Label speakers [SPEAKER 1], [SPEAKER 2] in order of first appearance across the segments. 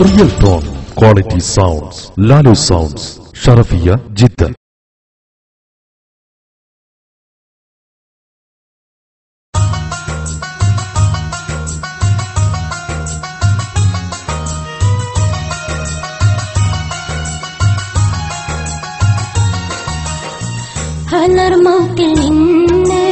[SPEAKER 1] real tone quality sounds Lalu sounds Sharafiya Jeddah
[SPEAKER 2] ഹലർമൗട്ടിൽ നിന്ന്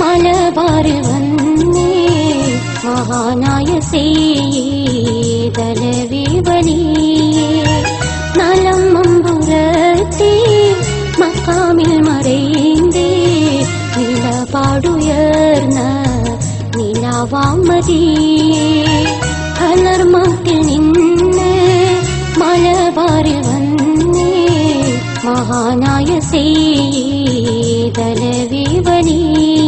[SPEAKER 2] മലബാറിൽ വന്നേ മഹാനായ தலைவி வலியே நலம் மம்புரத்தே மக்காமில் மறைந்தே. நில பாடுயர்ன நிலாவாமதியே. கலர் மக்கள் நின்ன மலபாரில் வந்தே. மகாநாய செய்தலவி வலியே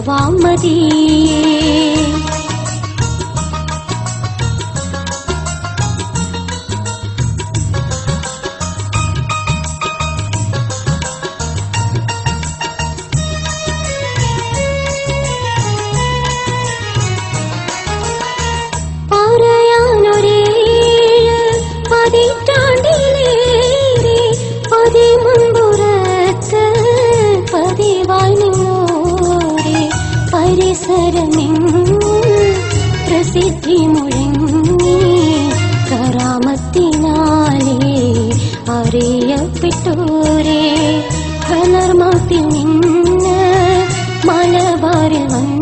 [SPEAKER 2] வாமதியே പരിസരമെങ്ങും പ്രസിദ്ധി മുഴങ്ങി കറാമത്തിനാലേ അറിയപ്പെട്ടോരേ കലർമാത്തിൽ നിന്ന് മലബാറിൽ വന്നേ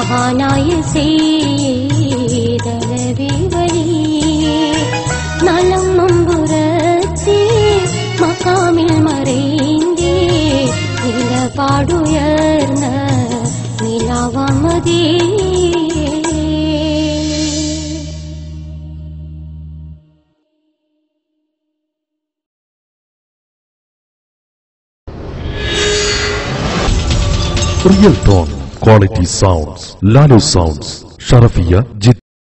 [SPEAKER 2] മഹാനായ സേതലവേ വഴി നലം മുമ്പുറത്തെ മക്കാമിൽ മറേന്തേ നില പാടുയർന്ന നിലാവാമതേ
[SPEAKER 1] real tone quality sounds, Lalo sounds, Sharafia, Jit